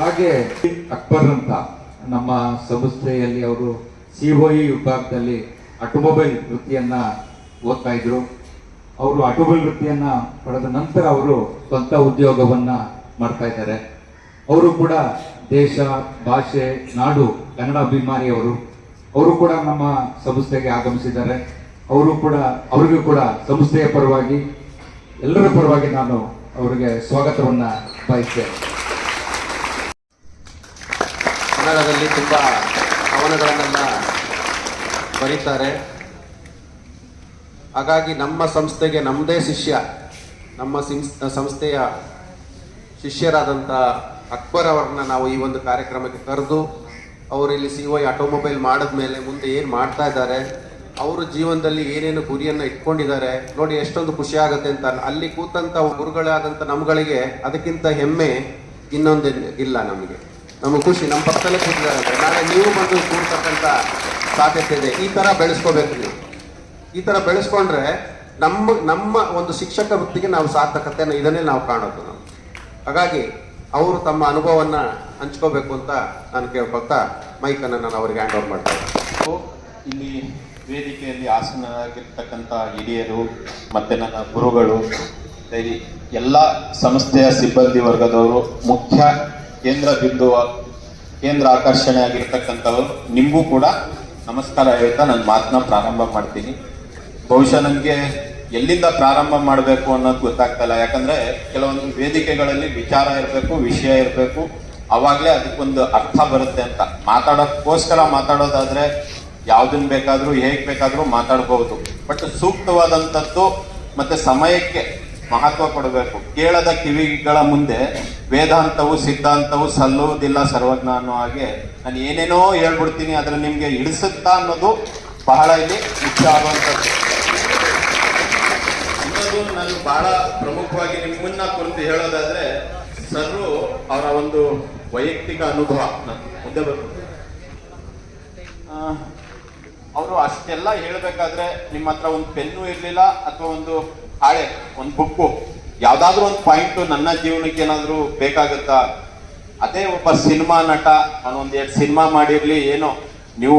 ಹಾಗೆ ಅಕ್ಬರ್ ಅಂತ ನಮ್ಮ ಸಂಸ್ಥೆಯಲ್ಲಿ ಅವರು ಸಿಒಇ ವಿಭಾಗದಲ್ಲಿ ಆಟೋಮೊಬೈಲ್ ವೃತ್ತಿಯನ್ನ ಓದ್ತಾ ಇದ್ರು. ಅವರು ಆಟೋಮೊಬೈಲ್ ವೃತ್ತಿಯನ್ನ ಪಡೆದ ನಂತರ ಅವರು ಸ್ವಂತ ಉದ್ಯೋಗವನ್ನ ಮಾಡ್ತಾ ಇದ್ದಾರೆ. ಅವರು ಕೂಡ ದೇಶ, ಭಾಷೆ, ನಾಡು, ಕನ್ನಡ ಅಭಿಮಾನಿಯವರು. ಅವರು ಕೂಡ ನಮ್ಮ ಸಂಸ್ಥೆಗೆ ಆಗಮಿಸಿದ್ದಾರೆ. ಅವರು ಕೂಡ, ಅವರಿಗೂ ಕೂಡ ಸಂಸ್ಥೆಯ ಪರವಾಗಿ, ಎಲ್ಲರ ಪರವಾಗಿ ನಾನು ಅವರಿಗೆ ಸ್ವಾಗತವನ್ನ ಬಯಸ್ತೇನೆ. ಕನ್ನಡದಲ್ಲಿ ತುಂಬ ಕವನಗಳನ್ನೆಲ್ಲ ಬರೀತಾರೆ. ಹಾಗಾಗಿ ನಮ್ಮ ಸಂಸ್ಥೆಗೆ ನಮ್ಮದೇ ಶಿಷ್ಯ, ನಮ್ಮ ಸಿಂಸ್- ಸಂಸ್ಥೆಯ ಶಿಷ್ಯರಾದಂಥ ಅಕ್ಬರ್ ಅವರನ್ನ ನಾವು ಈ ಒಂದು ಕಾರ್ಯಕ್ರಮಕ್ಕೆ ಕರೆದು, ಅವರು ಇಲ್ಲಿ ಸಿ ವೈ ಆಟೋಮೊಬೈಲ್ ಮಾಡಿದ್ಮೇಲೆ ಮುಂದೆ ಏನು ಮಾಡ್ತಾ ಇದ್ದಾರೆ, ಅವರು ಜೀವನದಲ್ಲಿ ಏನೇನು ಗುರಿಯನ್ನು ಇಟ್ಕೊಂಡಿದ್ದಾರೆ, ನೋಡಿ ಎಷ್ಟೊಂದು ಖುಷಿ ಆಗುತ್ತೆ ಅಂತ ಅಲ್ಲಿ ಕೂತಂಥ ಗುರುಗಳಾದಂಥ ನಮ್ಗಳಿಗೆ ಅದಕ್ಕಿಂತ ಹೆಮ್ಮೆ ಇನ್ನೊಂದು ಇಲ್ಲ ನಮಗೆ. ನಮಗೆ ಖುಷಿ. ನಮ್ಮ ಪಕ್ಕದಲ್ಲೇ ಕೂತಿದ್ದಾರೆ. ನಾಳೆ ನೀವು ಬಂದು ಕೂರ್ತಕ್ಕಂಥ ಸಾಧ್ಯತೆ ಇದೆ. ಈ ಥರ ಬೆಳೆಸ್ಕೋಬೇಕು ನೀವು. ಈ ಥರ ಬೆಳೆಸ್ಕೊಂಡ್ರೆ ನಮ್ಮ ನಮ್ಮ ಒಂದು ಶಿಕ್ಷಕ ವೃತ್ತಿಗೆ ನಾವು ಸಾರ್ಥಕತೆಯನ್ನು ಇದನ್ನೇ ನಾವು ಕಾಣೋದು ನಾವು. ಹಾಗಾಗಿ ಅವರು ತಮ್ಮ ಅನುಭವವನ್ನು ಹಂಚ್ಕೋಬೇಕು ಅಂತ ನಾನು ಕೇಳ್ಕೊಳ್ತಾ ಮೈಕನ್ನು ನಾನು ಅವರಿಗೆ ಹ್ಯಾಂಡ್ ಓವರ್ ಮಾಡ್ತೇನೆ. ಇಲ್ಲಿ ವೇದಿಕೆಯಲ್ಲಿ ಆಸನಾಗಿರ್ತಕ್ಕಂಥ ಹಿರಿಯರು, ಮತ್ತೆ ನನ್ನ ಗುರುಗಳು ಎಲ್ಲ ಸಂಸ್ಥೆಯ ಸಿಬ್ಬಂದಿ ವರ್ಗದವರು, ಮುಖ್ಯ ಕೇಂದ್ರ ಬಿಂದು ಕೇಂದ್ರ ಆಕರ್ಷಣೆ ಆಗಿರ್ತಕ್ಕಂಥವ್ರು ನಿಮಗೂ ಕೂಡ ನಮಸ್ಕಾರ ಹೇಳ್ತಾ ನನ್ನ ಮಾತನ್ನ ಪ್ರಾರಂಭ ಮಾಡ್ತೀನಿ. ಬಹುಶಃ ನನಗೆ ಎಲ್ಲಿಂದ ಪ್ರಾರಂಭ ಮಾಡಬೇಕು ಅನ್ನೋದು ಗೊತ್ತಾಗ್ತಲ್ಲ ಯಾಕಂದರೆ ಕೆಲವೊಂದು ವೇದಿಕೆಗಳಲ್ಲಿ ವಿಚಾರ ಇರಬೇಕು, ವಿಷಯ ಇರಬೇಕು, ಅವಾಗಲೇ ಅದಕ್ಕೊಂದು ಅರ್ಥ ಬರುತ್ತೆ ಅಂತ. ಮಾತಾಡೋಕ್ಕೋಸ್ಕರ ಮಾತಾಡೋದಾದ್ರೆ ಯಾವುದನ್ನು ಬೇಕಾದರೂ, ಹೇಗೆ ಬೇಕಾದರೂ ಮಾತಾಡಬಹುದು ಬಟ್ ಸೂಕ್ತವಾದಂಥದ್ದು ಮತ್ತು ಸಮಯಕ್ಕೆ ಮಹತ್ವ ಕೊಡಬೇಕು. ಕೇಳದ ಕಿವಿಗಳ ಮುಂದೆ ವೇದಾಂತವು, ಸಿದ್ಧಾಂತವು ಸಲ್ಲುವುದಿಲ್ಲ ಸರ್ವಜ್ಞ ಅನ್ನೋ ಹಾಗೆ. ನಾನು ಏನೇನೋ ಹೇಳ್ಬಿಡ್ತೀನಿ ಅದ್ರ ನಿಮ್ಗೆ ಇಳಿಸುತ್ತಾ ಅನ್ನೋದು ಬಹಳ ಇಲ್ಲಿ ಮುಖ್ಯ ಆಗುವಂಥದ್ದು ಇನ್ನೊಂದು ನಾನು ಬಹಳ ಪ್ರಮುಖವಾಗಿ ನಿಮ್ಮನ್ನ ಕುರಿತು ಹೇಳೋದಾದ್ರೆ, ಸರ್ರು ಅವರ ಒಂದು ವೈಯಕ್ತಿಕ ಅನುಭವ ಮುಂದೆ ಬರ್ತದೆ ಅವರು ಅಷ್ಟೆಲ್ಲ ಹೇಳಬೇಕಾದ್ರೆ ನಿಮ್ಮ ಹತ್ರ ಒಂದು ಪೆನ್ನು ಇರಲಿಲ್ಲ, ಅಥವಾ ಒಂದು ಹಾಳೆ, ಒಂದು ಬುಕ್ಕು ಯಾವ್ದಾದ್ರು ಒಂದು ಪಾಯಿಂಟ್ ನನ್ನ ಜೀವನಕ್ಕೆ ಏನಾದ್ರು ಬೇಕಾಗುತ್ತಾ? ಅದೇ ಒಬ್ಬ ಸಿನಿಮಾ ನಟ ಒಂದ್ ಎರಡು ಸಿನಿಮಾ ಮಾಡಿರ್ಲಿ, ಏನೋ. ನೀವು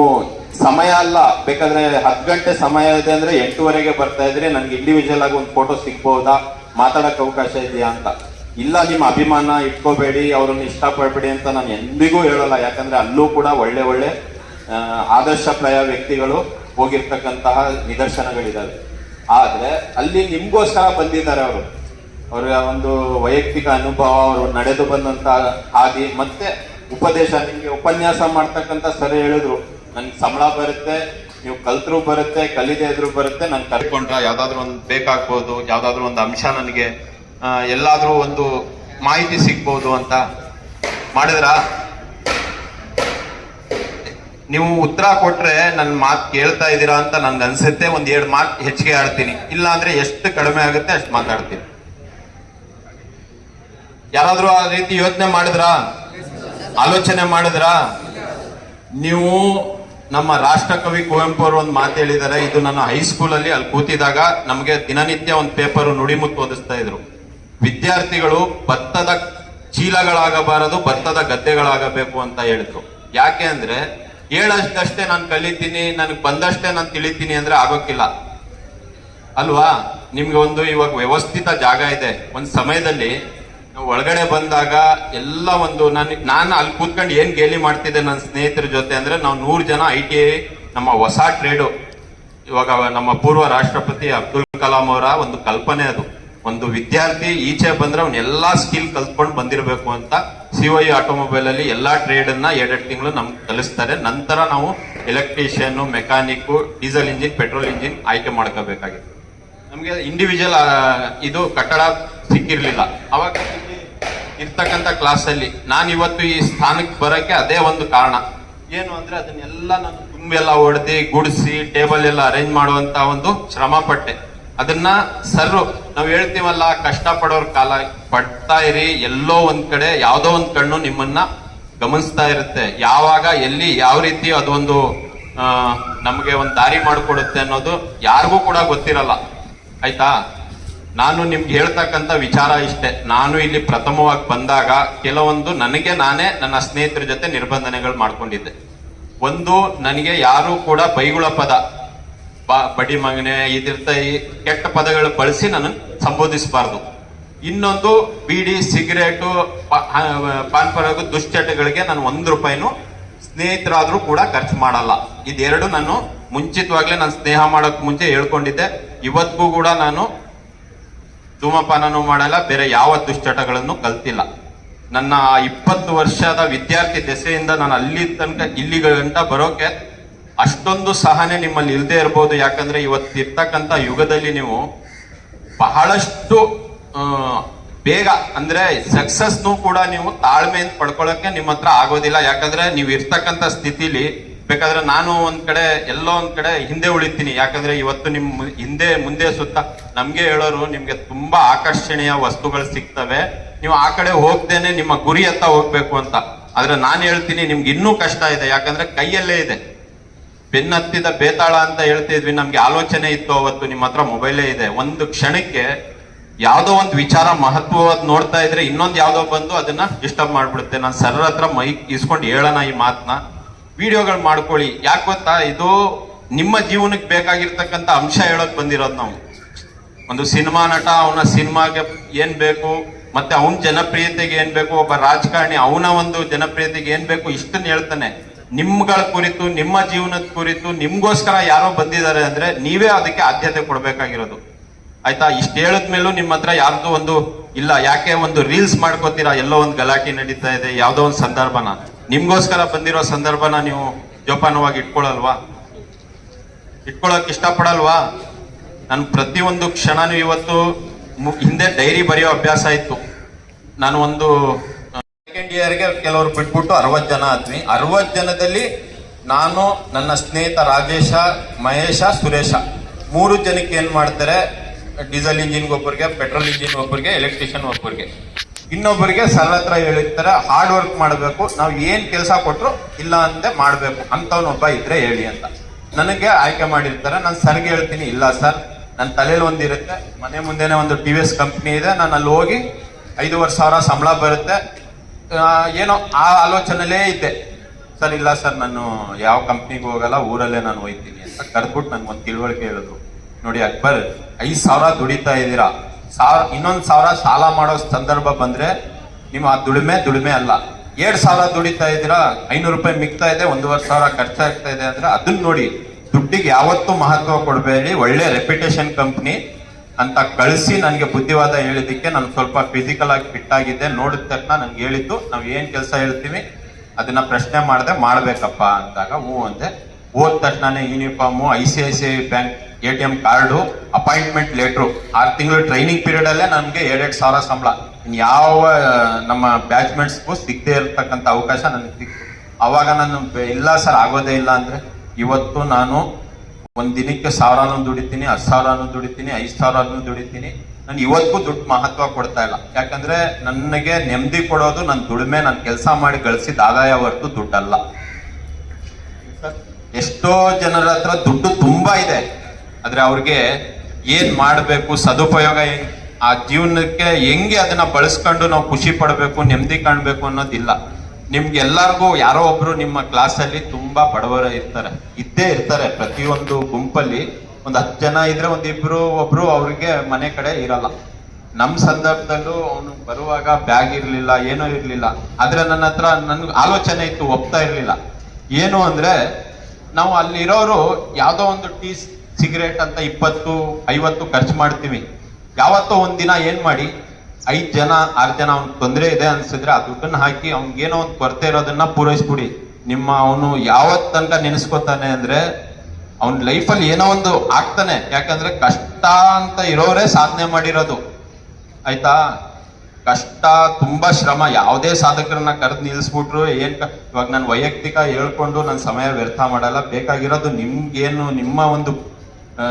ಸಮಯ ಅಲ್ಲ, ಬೇಕಾದ್ರೆ ಹತ್ತು ಗಂಟೆ ಸಮಯ ಇದೆ ಅಂದ್ರೆ ಎಂಟೂವರೆಗೆ ಬರ್ತಾ ಇದ್ರೆ ನನ್ಗೆ ಇಂಡಿವಿಜುವಲ್ ಆಗಿ ಒಂದು ಫೋಟೋ ಸಿಗ್ಬಹುದಾ ಮಾತಾಡಕ್ ಅವಕಾಶ ಇದೆಯಾ ಅಂತ. ಇಲ್ಲ, ನಿಮ್ಮ ಅಭಿಮಾನ ಇಟ್ಕೋಬೇಡಿ, ಅವ್ರನ್ನ ಇಷ್ಟಪಡ್ಬೇಡಿ ಅಂತ ನಾನು ಎಂದಿಗೂ ಹೇಳಲ್ಲ. ಯಾಕಂದ್ರೆ ಅಲ್ಲೂ ಕೂಡ ಒಳ್ಳೆ ಒಳ್ಳೆ ಆದರ್ಶಪ್ರಾಯ ವ್ಯಕ್ತಿಗಳು ಹೋಗಿರ್ತಕ್ಕಂತಹ ನಿದರ್ಶನಗಳಿದಾವೆ. ಆದ್ರೆ ಅಲ್ಲಿ ನಿಮ್ಗೋಸ್ಕರ ಬಂದಿದ್ದಾರೆ ಅವರು. ಅವ್ರ ಒಂದು ವೈಯಕ್ತಿಕ ಅನುಭವ, ಅವರು ನಡೆದು ಬಂದಂತ ಹಾದಿ, ಮತ್ತೆ ಉಪದೇಶ, ನಿಮ್ಗೆ ಉಪನ್ಯಾಸ ಮಾಡ್ತಕ್ಕಂಥ ಸರಿ ಹೇಳಿದ್ರು. ನನ್ಗೆ ಸಂಬಳ ಬರುತ್ತೆ, ನೀವು ಕಲ್ತ್ರು ಬರುತ್ತೆ, ಕಲಿದೆ ಇದ್ರು ಬರುತ್ತೆ ನನ್ ಕರ್ಕೊಂಡ್ರೆ ಯಾವ್ದಾದ್ರು ಒಂದು ಬೇಕಾಗ್ಬೋದು, ಯಾವ್ದಾದ್ರು ಒಂದು ಅಂಶ ನನಗೆ ಎಲ್ಲಾದ್ರೂ ಒಂದು ಮಾಹಿತಿ ಸಿಗ್ಬೋದು ಅಂತ ಮಾಡಿದ್ರಾ? ನೀವು ಉತ್ತರ ಕೊಟ್ರೆ ನನ್ನ ಮಾತು ಕೇಳ್ತಾ ಇದ್ದೀರಾ ಅಂತ ನನ್ಗೆ ಅನ್ಸುತ್ತೆ, ಒಂದ್ ಎರಡು ಮಾತು ಹೆಚ್ಚಿಗೆ ಆಡ್ತೀನಿ. ಇಲ್ಲ ಅಂದ್ರೆ ಎಷ್ಟು ಕಡಿಮೆ ಆಗುತ್ತೆ ಅಷ್ಟು ಮಾತಾಡ್ತೀನಿ. ಯಾರಾದ್ರೂ ಆ ರೀತಿ ಯೋಚನೆ ಮಾಡಿದ್ರಾ? ಆಲೋಚನೆ ಮಾಡಿದ್ರಾ? ನೀವು ನಮ್ಮ ರಾಷ್ಟ್ರಕವಿ ಕುವೆಂಪು ಅವರು ಒಂದು ಮಾತು ಹೇಳಿದ್ದಾರೆ ಇದು ನಾನು ಹೈಸ್ಕೂಲಲ್ಲಿ ಅಲ್ಲಿ ಕೂತಿದಾಗ ನಮಗೆ ದಿನನಿತ್ಯ ಒಂದು ಪೇಪರ್ ನುಡಿಮುತ್ತು ಓದಿಸ್ತಾ ಇದ್ರು. ವಿದ್ಯಾರ್ಥಿಗಳು ಭತ್ತದ ಚೀಲಗಳಾಗಬಾರದು, ಭತ್ತದ ಗದ್ದೆಗಳಾಗಬೇಕು ಅಂತ ಹೇಳಿದ್ರು. ಯಾಕೆ ಅಂದ್ರೆ ಹೇಳಷ್ಟಷ್ಟೇ ನಾನು ಕಲಿತೀನಿ, ನನಗೆ ಬಂದಷ್ಟೇ ನಾನು ತಿಳಿತೀನಿ ಅಂದ್ರೆ ಆಗೋಕ್ಕಿಲ್ಲ. ಅಲ್ವಾ? ನಿಮ್ಗೆ ಒಂದು ಇವಾಗ ವ್ಯವಸ್ಥಿತ ಜಾಗ ಇದೆ. ಒಂದು ಸಮಯದಲ್ಲಿ ಒಳಗಡೆ ಬಂದಾಗ ಎಲ್ಲ ಒಂದು ನಾನು ನಾನು ಅಲ್ಲಿ ಕೂತ್ಕೊಂಡು ಏನ್ ಗೇಲಿ ಮಾಡ್ತಿದ್ದೆ ನನ್ನ ಸ್ನೇಹಿತರ ಜೊತೆ ಅಂದ್ರೆ ನಾವು ನೂರು ಜನ ಐ ಟಿ ಐ, ನಮ್ಮ ಹೊಸ ಟ್ರೇಡು. ಇವಾಗ ನಮ್ಮ ಪೂರ್ವ ರಾಷ್ಟ್ರಪತಿ ಅಬ್ದುಲ್ ಕಲಾಂ ಅವರ ಒಂದು ಕಲ್ಪನೆ ಅದು. ಒಂದು ವಿದ್ಯಾರ್ಥಿ ಈಚೆ ಬಂದ್ರೆ ಅವನ್ನೆಲ್ಲ ಸ್ಕಿಲ್ ಕಲ್ತ್ಕೊಂಡು ಬಂದಿರಬೇಕು ಅಂತ ಸಿಒಇ ಆಟೋಮೊಬೈಲ್ ಅಲ್ಲಿ ಎಲ್ಲಾ ಟ್ರೇಡ್ ಅನ್ನ ಎರಡೆರಡು ತಿಂಗಳು ನಮ್ಗೆ ಕಲಿಸ್ತಾರೆ. ನಂತರ ನಾವು electrician mechanic diesel engine petrol engine ಆಯ್ಕೆ ಮಾಡ್ಕೋಬೇಕಾಗಿತ್ತು. ನಮಗೆ ಇಂಡಿವಿಜುವಲ್ ಇದು ಕಟ್ಟಡ ಸಿಕ್ಕಿರ್ಲಿಲ್ಲ. ಅವಾಗ ಇರ್ತಕ್ಕಂಥ ಕ್ಲಾಸಲ್ಲಿ ನಾನು ಇವತ್ತು ಈ ಸ್ಥಾನಕ್ಕೆ ಬರೋಕ್ಕೆ ಅದೇ ಒಂದು ಕಾರಣ. ಏನು ಅಂದ್ರೆ ಅದನ್ನೆಲ್ಲ ನಾನು ತುಂಬೆಲ್ಲ ಹೊಡೆದು ಗುಡಿಸಿ ಟೇಬಲ್ ಎಲ್ಲ ಅರೇಂಜ್ ಮಾಡುವಂತ ಒಂದು ಶ್ರಮ ಪಟ್ಟೆ ಅದನ್ನ ಸರ್ ನಾವು ಹೇಳ್ತೀವಲ್ಲ ಕಷ್ಟ ಪಡೋರ್ ಕಾಲ, ಪಡ್ತಾ ಇರಿ, ಎಲ್ಲೋ ಒಂದ್ ಕಡೆ, ಯಾವ್ದೋ ಒಂದ್ ಕಣ್ಣು ನಿಮ್ಮನ್ನ ಗಮನಿಸ್ತಾ ಇರುತ್ತೆ. ಯಾವಾಗ, ಎಲ್ಲಿ, ಯಾವ ರೀತಿ ಅದೊಂದು ನಮಗೆ ಒಂದ್ ದಾರಿ ಮಾಡಿಕೊಡುತ್ತೆ ಅನ್ನೋದು ಯಾರಿಗೂ ಕೂಡ ಗೊತ್ತಿರಲ್ಲ. ಆಯ್ತಾ? ನಾನು ನಿಮ್ಗೆ ಹೇಳ್ತಕ್ಕಂಥ ವಿಚಾರ ಇಷ್ಟೇ. ನಾನು ಇಲ್ಲಿ ಪ್ರಥಮವಾಗಿ ಬಂದಾಗ ಕೆಲವೊಂದು ನನಗೆ ನಾನೇ ನನ್ನ ಸ್ನೇಹಿತರ ಜೊತೆ ನಿರ್ಬಂಧನೆಗಳು ಮಾಡ್ಕೊಂಡಿದ್ದೆ. ಒಂದು, ನನಗೆ ಯಾರು ಕೂಡ ಬೈಗುಳ ಪದ ಬಡಿ ಮಗನೆ ಇದಿರ್ತ ಈ ಕೆಟ್ಟ ಪದಗಳು ಬಳಸಿ ನನ್ನ ಸಂಬೋಧಿಸಬಾರ್ದು. ಇನ್ನೊಂದು ಬೀಡಿ ಸಿಗರೇಟು ಪಾ- ಆ, ಪಾನ್ ಪರಾಗು ದುಶ್ಚಟಗಳಿಗೆ ನಾನು ಒಂದು ರೂಪಾಯಿನೂ ಸ್ನೇಹಿತರಾದ್ರೂ ಕೂಡ ಖರ್ಚು ಮಾಡಲ್ಲ. ಇದೆರಡು ನಾನು ಮುಂಚಿತವಾಗ್ಲೇ ನಾನು ಸ್ನೇಹ ಮಾಡೋಕ್ ಮುಂಚೆ ಹೇಳ್ಕೊಂಡಿದ್ದೆ. ಇವತ್ತಿಗೂ ಕೂಡ ನಾನು ಧೂಮಪಾನನೂ ಮಾಡಲ್ಲ ಬೇರೆ ಯಾವ ದುಶ್ಚಟಗಳನ್ನು ಕಲ್ತಿಲ್ಲ. ನನ್ನ ಇಪ್ಪತ್ತು ವರ್ಷದ ವಿದ್ಯಾರ್ಥಿ ದೆಸೆಯಿಂದ ನಾನು ಅಲ್ಲಿ ತನಕ ಇಲ್ಲಿ ಗಂಟ ಬರೋಕೆ ಅಷ್ಟೊಂದು ಸಹನೆ ನಿಮ್ಮಲ್ಲಿ ಇಲ್ಲದೆ ಇರಬಹುದು ಯಾಕಂದ್ರೆ ಇವತ್ತಿರ್ತಕ್ಕಂಥ ಯುಗದಲ್ಲಿ ನೀವು ಬಹಳಷ್ಟು ಬೇಗ, ಅಂದ್ರೆ ಸಕ್ಸಸ್ನು ಕೂಡ ನೀವು ತಾಳ್ಮೆಯಿಂದ ಪಡ್ಕೊಳ್ಳೋಕೆ ನಿಮ್ಮ ಹತ್ರ ಆಗೋದಿಲ್ಲ. ಯಾಕಂದ್ರೆ ನೀವು ಇರ್ತಕ್ಕಂಥ ಸ್ಥಿತಿಲಿ, ಬೇಕಾದ್ರೆ ನಾನು ಒಂದ್ ಕಡೆ, ಎಲ್ಲೋ ಒಂದ್ ಕಡೆ ಹಿಂದೆ ಉಳಿತೀನಿ. ಯಾಕಂದ್ರೆ ಇವತ್ತು ನಿಮ್ ಹಿಂದೆ, ಮುಂದೆ ಸುತ್ತ ನಮ್ಗೆ ಹೇಳೋರು ನಿಮ್ಗೆ ತುಂಬಾ ಆಕರ್ಷಣೀಯ ವಸ್ತುಗಳು ಸಿಗ್ತವೆ. ನೀವು ಆ ಕಡೆ ಹೋಗ್ದೇನೆ ನಿಮ್ಮ ಗುರಿ ಹತ್ತ ಹೋಗ್ಬೇಕು ಅಂತ. ಆದ್ರೆ ನಾನು ಹೇಳ್ತೀನಿ, ನಿಮ್ಗೆ ಇನ್ನೂ ಕಷ್ಟ ಇದೆ. ಯಾಕಂದ್ರೆ ಕೈಯಲ್ಲೇ ಇದೆ. ಬೆನ್ನತ್ತಿದ ಬೇತಾಳ ಅಂತ ಹೇಳ್ತಿದ್ವಿ ನಮ್ಗೆ ಆಲೋಚನೆ ಇತ್ತು ಅವತ್ತು, ನಿಮ್ಮ ಹತ್ರ ಮೊಬೈಲೇ ಇದೆ. ಒಂದು ಕ್ಷಣಕ್ಕೆ ಯಾವ್ದೋ ಒಂದು ವಿಚಾರ ಮಹತ್ವವಾದ ನೋಡ್ತಾ ಇದ್ರೆ ಇನ್ನೊಂದು ಯಾವ್ದೋ ಬಂದು ಅದನ್ನ ಡಿಸ್ಟರ್ಬ್ ಮಾಡ್ಬಿಡುತ್ತೆ. ನಾನು ಸರ್ ಹತ್ರ ಮೈಕ್ ಇಸ್ಕೊಂಡು ಹೇಳೋಣ ಈ ಮಾತನ್ನ ವಿಡಿಯೋಗಳು ಮಾಡ್ಕೊಳ್ಳಿ. ಯಾಕೆ ಗೊತ್ತಾ? ಇದು ನಿಮ್ಮ ಜೀವನಕ್ಕೆ ಬೇಕಾಗಿರ್ತಕ್ಕಂಥ ಅಂಶ ಹೇಳಕ್ ಬಂದಿರೋದು ನಾವು. ಒಂದು ಸಿನಿಮಾ ನಟ, ಅವನ ಸಿನಿಮಾಗೆ ಏನ್ ಬೇಕು, ಮತ್ತೆ ಅವನ ಜನಪ್ರಿಯತೆಗೆ ಏನ್ ಬೇಕು, ಒಬ್ಬ ರಾಜಕಾರಣಿ, ಅವನ ಒಂದು ಜನಪ್ರಿಯತೆಗೆ ಏನ್ ಬೇಕು ಇಷ್ಟನ್ನ ಹೇಳ್ತಾನೆ. ನಿಮ್ಗಳ ಕುರಿತು, ನಿಮ್ಮ ಜೀವನದ ಕುರಿತು, ನಿಮ್ಗೋಸ್ಕರ ಯಾರೋ ಬಂದಿದ್ದಾರೆ ಅಂದ್ರೆ ನೀವೇ ಅದಕ್ಕೆ ಆದ್ಯತೆ ಕೊಡ್ಬೇಕಾಗಿರೋದು. ಆಯ್ತಾ? ಇಷ್ಟ ಹೇಳಿದ್ಮೇಲೂ ನಿಮ್ಮ ಹತ್ರ ಯಾರ್ದು ಒಂದು ಇಲ್ಲ, ಯಾಕೆ ಒಂದು ರೀಲ್ಸ್ ಮಾಡ್ಕೋತೀರಾ? ಎಲ್ಲೋ ಒಂದು ಗಲಾಟೆ ನಡೀತಾ ಇದೆ, ಯಾವ್ದೋ ಒಂದು ಸಂದರ್ಭನ. ನಿಮ್ಗೋಸ್ಕರ ಬಂದಿರೋ ಸಂದರ್ಭನ ನೀವು ಜೋಪಾನವಾಗಿ ಇಟ್ಕೊಳ್ಳಲ್ವಾ? ಇಟ್ಕೊಳ್ಳೋಕೆ ಇಷ್ಟಪಡಲ್ವಾ? ನಾನು ಪ್ರತಿಯೊಂದು ಕ್ಷಣನೂ ಇವತ್ತು ಹಿಂದೆ ಡೈರಿ ಬರೆಯೋ ಅಭ್ಯಾಸ ಇತ್ತು. ನಾನು ಒಂದು ಸೆಕೆಂಡ್ ಇಯರ್ಗೆ ಕೆಲವರು ಬಿಟ್ಬಿಟ್ಟು ಅರವತ್ತು ಜನ ಆದ್ವಿ. ಅರವತ್ತು ಜನದಲ್ಲಿ ನಾನು, ನನ್ನ ಸ್ನೇಹಿತ ರಾಜೇಶ, ಮಹೇಶ, ಸುರೇಶ. ಮೂರು ಜನಕ್ಕೆ ಏನು ಮಾಡ್ತಾರೆ? ಡೀಸೆಲ್ ಇಂಜಿನ್ ಒಬ್ಬರಿಗೆ ಪೆಟ್ರೋಲ್ ಇಂಜಿನ್ ಒಬ್ಬರಿಗೆ ಎಲೆಕ್ಟ್ರಿಷಿಯನ್ ಒಬ್ಬರಿಗೆ ಇನ್ನೊಬ್ಬರಿಗೆ ಸರ್ ಹತ್ರ ಹೇಳಿರ್ತಾರೆ ಹಾರ್ಡ್ ವರ್ಕ್ ಮಾಡಬೇಕು. ನಾವು ಏನು ಕೆಲಸ ಕೊಟ್ಟರು ಇಲ್ಲ ಅಂತೆ ಮಾಡಬೇಕು. ಅಂತವನೊಬ್ಬ ಇದ್ರೆ ಹೇಳಿ ಅಂತ. ನನಗೆ ಆಯ್ಕೆ ಮಾಡಿರ್ತಾರೆ. ನಾನು ಸರ್ಗೆ ಹೇಳ್ತೀನಿ, ಇಲ್ಲ ಸರ್. ನನ್ನ ತಲೆಯಲ್ಲಿ ಒಂದಿರುತ್ತೆ ಮನೆ ಮುಂದೆನೆ ಒಂದು ಟಿ ವಿ ಎಸ್ ಕಂಪ್ನಿ ಇದೆ. ನಾನು ಅಲ್ಲಿ ಹೋಗಿ ಐದೂವರೆ ಸಾವಿರ ಸಂಬಳ ಬರುತ್ತೆ. ಏನೋ ಆ ಆಲೋಚನೆಲೇ ಇದ್ದೆ. ಸರ್, ಇಲ್ಲ ಸರ್, ನಾನು ಯಾವ ಕಂಪ್ನಿಗೆ ಹೋಗಲ್ಲ, ಊರಲ್ಲೇ ನಾನು ಹೋಯ್ತೀನಿ ಅಂತ ಕರೆದ್ಬಿಟ್ಟು ನನ್ಗೆ ಒಂದು ತಿಳುವಳಿಕೆ ಹೇಳಿದ್ರು. ನೋಡಿ, ಅಕ್ಬರ್, ಐದು ಸಾವಿರ ದುಡಿತಾ ಇದ್ದೀರಾ. ಸಾವಿರ ಇನ್ನೊಂದು ಸಾವಿರ ಸಾಲ ಮಾಡೋ ಸಂದರ್ಭ ಬಂದರೆ ನಿಮ್ಮ ಆ ದುಡಿಮೆ ದುಡಿಮೆ ಅಲ್ಲ. ಎರಡು ಸಾವಿರ ದುಡಿತಾ ಇದ್ದೀರಾ, ಐನೂರು ರೂಪಾಯಿ ಮಿಗ್ತಾ ಇದೆ, ಒಂದೂವರೆ ಸಾವಿರ ಖರ್ಚಾಗ್ತಾ ಇದೆ ಅಂದರೆ ಅದನ್ನ ನೋಡಿ, ದುಡ್ಡಿಗೆ ಯಾವತ್ತೂ ಮಹತ್ವ ಕೊಡಬೇಡಿ. ಒಳ್ಳೆ ರೆಪ್ಯುಟೇಷನ್ ಕಂಪ್ನಿ ಅಂತ ಕಳಿಸಿ ನನಗೆ ಬುದ್ಧಿವಾದ ಹೇಳಿದ್ದಕ್ಕೆ ನಾನು ಸ್ವಲ್ಪ ಫಿಸಿಕಲ್ ಆಗಿ ಫಿಟ್ ಆಗಿದ್ದೆ. ನೋಡಿದ ತಕ್ಷಣ ನನಗೆ ಹೇಳಿದ್ದು, ನಾವು ಏನು ಕೆಲಸ ಹೇಳ್ತೀವಿ, ಅದನ್ನ ಪ್ರಶ್ನೆ ಮಾಡದೆ, ಮಾಡಬೇಕಪ್ಪ ಅಂದಾಗ ಹ್ಞೂ ಅಂದೆ. ಹೋದ ತಕ್ಷಣನೇ uniform I C I C I bank A T M card appointment letter ಆರು ತಿಂಗಳು ಟ್ರೈನಿಂಗ್ ಪೀರಿಯಡ್ ಅಲ್ಲೇ ನನಗೆ ಎರಡೆರಡು ಸಾವಿರ ಸಂಬಳ. ಇನ್ನು ಯಾವ, ನಮ್ಮ ಬ್ಯಾಚ್ಮೆಂಟ್ಸ್ಗೂ ಸಿಗದೆ ಇರತಕ್ಕಂಥ ಅವಕಾಶ ನನಗೆ ಸಿಕ್ತು. ಆವಾಗ ನಾನು ಇಲ್ಲ ಸರ್, ಆಗೋದೇ ಇಲ್ಲ ಅಂದ್ರೆ ಇವತ್ತು ನಾನು ಒಂದ್ ದಿನಕ್ಕೆ ಸಾವಿರಾನು ದುಡಿತೀನಿ ಹತ್ತು ಸಾವಿರಾನು ದುಡಿತೀನಿ, ಐದು ಸಾವಿರಾನು ದುಡಿತೀನಿ. ನಾನು ಇವತ್ತಿಗೂ ದುಡ್ಡು ಮಹತ್ವ ಕೊಡ್ತಾ ಇಲ್ಲ. ಯಾಕಂದ್ರೆ ನನಗೆ ನೆಮ್ಮದಿ ಕೊಡೋದು ನನ್ನ ದುಡಿಮೆ ನಾನು ಕೆಲಸ ಮಾಡಿ ಗಳಿಸಿದ ಆದಾಯ ಹೊರತು ದುಡ್ಡಲ್ಲ. ಎಷ್ಟೋ ಜನರ ಹತ್ರ ದುಡ್ಡು ತುಂಬಾ ಇದೆ. ಆದ್ರೆ ಅವ್ರಿಗೆ ಏನ್ ಮಾಡಬೇಕು, ಸದುಪಯೋಗ ಆ ಜೀವನಕ್ಕೆ ಹೆಂಗೆ ಅದನ್ನ ಬಳಸ್ಕೊಂಡು ನಾವು ಖುಷಿ ಪಡಬೇಕು, ನೆಮ್ಮದಿ ಕಾಣಬೇಕು ಅನ್ನೋದಿಲ್ಲ. ನಿಮ್ಗೆ ಎಲ್ಲಾರ್ಗೂ ಯಾರೋ ಒಬ್ರು ನಿಮ್ಮ ಕ್ಲಾಸಲ್ಲಿ ತುಂಬಾ ಬಡವರ ಇರ್ತಾರೆ. ಇದ್ದೇ ಇರ್ತಾರೆ ಪ್ರತಿಯೊಂದು ಗುಂಪಲ್ಲಿ. ಒಂದು ಹತ್ತು ಜನ ಇದ್ರೆ ಒಂದಿಬ್ರು ಒಬ್ರು ಅವ್ರಿಗೆ ಮನೆ ಕಡೆ ಇರಲ್ಲ. ನಮ್ಮ ಸಂದರ್ಭದಲ್ಲೂ ಅವನು ಬರುವಾಗ ಬ್ಯಾಗ್ ಇರಲಿಲ್ಲ, ಏನೋ ಇರಲಿಲ್ಲ. ಆದರೆ ನನ್ನ ಹತ್ರ ನನ್ಗೆ ಆಲೋಚನೆ ಇತ್ತು, ಒಪ್ತಾ ಇರಲಿಲ್ಲ. ಏನು ಅಂದ್ರೆ, ನಾವು ಅಲ್ಲಿರೋರು ಯಾವುದೋ ಒಂದು ಟೀ ಸಿಗರೇಟ್ ಅಂತ ಇಪ್ಪತ್ತು, ಐವತ್ತು ಖರ್ಚು ಮಾಡ್ತೀವಿ. ಯಾವತ್ತೋ ಒಂದ್ ದಿನ ಏನ್ ಮಾಡಿ ಐದ್ ಜನ, ಆರ್ ಜನ ಅವ್ನ್ ತೊಂದರೆ ಇದೆ ಅನ್ಸಿದ್ರೆ ಆ ದುಡ್ಡನ್ನ ಹಾಕಿ ಅವ್ನಿಗೇನೋ ಒಂದು ಕೊರತೆ ಇರೋದನ್ನ ಪೂರೈಸ್ಬಿಡಿ. ನಿಮ್ಮ ಅವನು ಯಾವತ್ ತನಕ ನೆನೆಸ್ಕೊತಾನೆ ಅಂದ್ರೆ ಅವ್ನ ಲೈಫಲ್ಲಿ ಏನೋ ಒಂದು ಆಗ್ತಾನೆ. ಯಾಕಂದ್ರೆ ಕಷ್ಟ ಅಂತ ಇರೋರೇ ಸಾಧನೆ ಮಾಡಿರೋದು. ಆಯ್ತಾ? ಕಷ್ಟ ತುಂಬಾ ಶ್ರಮ. ಯಾವುದೇ ಸಾಧಕರನ್ನ ಕರೆದು ನಿಲ್ಲಿಸ್ಬಿಟ್ರು ಏನ್ ಇವಾಗ ನಾನು ವೈಯಕ್ತಿಕ ಹೇಳ್ಕೊಂಡು ನನ್ನ ಸಮಯ ವ್ಯರ್ಥ ಮಾಡಲ್ಲ. ಬೇಕಾಗಿರೋದು ನಿಮ್ಗೇನು ನಿಮ್ಮ ಒಂದು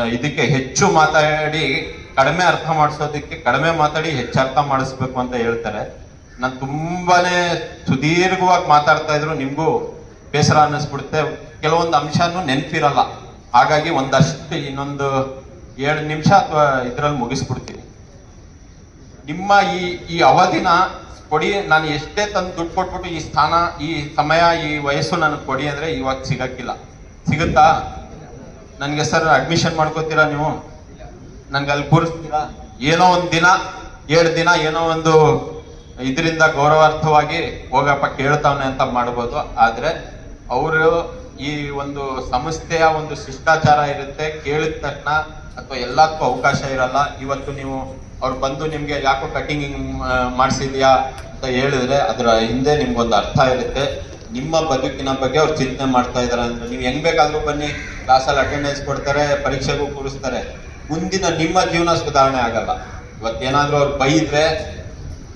ಇದಕ್ಕೆ ಹೆಚ್ಚು ಮಾತಾಡಿ ಕಡಿಮೆ ಅರ್ಥ ಮಾಡಿಸೋದಕ್ಕೆ ಕಡಿಮೆ ಮಾತಾಡಿ ಹೆಚ್ಚು ಅರ್ಥ ಮಾಡಿಸ್ಬೇಕು ಅಂತ ಹೇಳ್ತಾರೆ. ನಾನು ತುಂಬಾನೇ ಸುದೀರ್ಘವಾಗಿ ಮಾತಾಡ್ತಾ ಇದ್ರು ನಿಮಗೂ ಬೇಸರ ಅನ್ನಿಸ್ಬಿಡುತ್ತೆ. ಕೆಲವೊಂದು ಅಂಶನೂ ನೆನಪಿರಲ್ಲ. ಹಾಗಾಗಿ ಒಂದಷ್ಟು ಇನ್ನೊಂದು ಏಳು ನಿಮಿಷ ಅಥವಾ ಇದರಲ್ಲಿ ಮುಗಿಸ್ಬಿಡ್ತೀನಿ. ನಿಮ್ಮ ಈ ಈ ಅವಧಿನ ಕೊಡಿ, ನಾನು ಎಷ್ಟೇ ತಂದು ದುಡ್ಡು ಕೊಟ್ಬಿಟ್ಟು ಈ ಸ್ಥಾನ, ಈ ಸಮಯ, ಈ ವಯಸ್ಸು ನನಗೆ ಕೊಡಿ ಅಂದ್ರೆ ಇವಾಗ ಸಿಗಕ್ಕಿಲ್ಲ. ಸಿಗುತ್ತಾ? ನನಗೆ ಸರ್ ಅಡ್ಮಿಷನ್ ಮಾಡ್ಕೋತೀರಾ ನೀವು? ನನ್ಗೆ ಅಲ್ಲಿ ಕೂರಿಸ್ತೀರಾ? ಏನೋ ಒಂದು ದಿನ, ಏಳು ದಿನ ಏನೋ ಒಂದು ಇದರಿಂದ ಗೌರವಾರ್ಥವಾಗಿ ಹೋಗಪ್ಪ ಕೇಳ್ತಾವನೆ ಅಂತ ಮಾಡ್ಬೋದು. ಆದರೆ ಅವರು ಈ ಒಂದು ಸಂಸ್ಥೆಯ ಒಂದು ಶಿಷ್ಟಾಚಾರ ಇರುತ್ತೆ, ಕೇಳಿದ ತಕ್ಷಣ ಅಥವಾ ಎಲ್ಲದಕ್ಕೂ ಅವಕಾಶ ಇರಲ್ಲ. ಇವತ್ತು ನೀವು ಅವ್ರು ಬಂದು ನಿಮಗೆ ಯಾಕೋ ಕಟಿಂಗ್ ಮಾಡಿಸಿದ್ಯಾ ಅಂತ ಹೇಳಿದ್ರೆ ಅದರ ಹಿಂದೆ ನಿಮ್ಗೊಂದು ಅರ್ಥ ಇರುತ್ತೆ. ನಿಮ್ಮ ಬದುಕಿನ ಬಗ್ಗೆ ಅವ್ರು ಚಿಂತನೆ ಮಾಡ್ತಾ ಇದಾರೆ ಅಂದ್ರೆ ನೀವು ಹೆಂಗ್ ಬೇಕಾದ್ರೂ ಬನ್ನಿ ಕ್ಲಾಸಲ್ಲಿ ಅಟೆಂಡೆನ್ಸ್ ಕೊಡ್ತಾರೆ, ಪರೀಕ್ಷೆಗೂ ಕೂರಿಸ್ತಾರೆ. ಮುಂದಿನ ನಿಮ್ಮ ಜೀವನ ಸುಧಾರಣೆ ಆಗಲ್ಲ. ಇವತ್ತೇನಾದ್ರೂ ಅವ್ರು ಬೈದ್ರೆ,